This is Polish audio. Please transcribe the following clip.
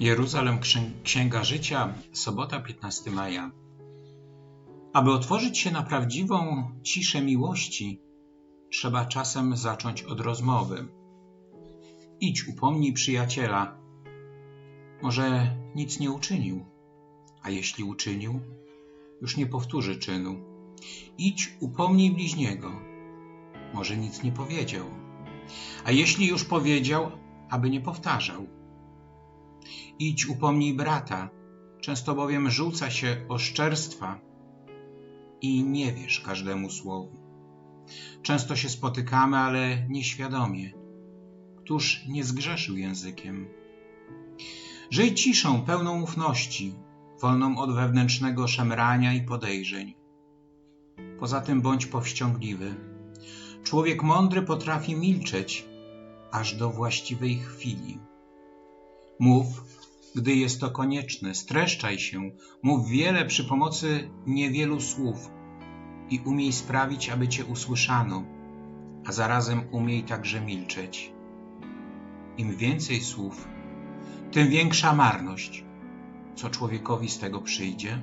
Jeruzalem Księga Życia, sobota 15 maja. Aby otworzyć się na prawdziwą ciszę miłości, trzeba czasem zacząć od rozmowy. Idź upomnij przyjaciela. Może nic nie uczynił, a jeśli uczynił, już nie powtórzy czynu. Idź upomnij bliźniego. Może nic nie powiedział, a jeśli już powiedział, aby nie powtarzał Idź upomnij brata, często bowiem rzuca się oszczerstwa i nie wiesz każdemu słowu. Często się spotykamy, ale nieświadomie. Któż nie zgrzeszył językiem? Żyj ciszą pełną ufności, wolną od wewnętrznego szemrania i podejrzeń. Poza tym bądź powściągliwy. Człowiek mądry potrafi milczeć aż do właściwej chwili. Mów, gdy jest to konieczne, streszczaj się, mów wiele przy pomocy niewielu słów i umiej sprawić, aby cię usłyszano, a zarazem umiej także milczeć. Im więcej słów, tym większa marność. Co człowiekowi z tego przyjdzie?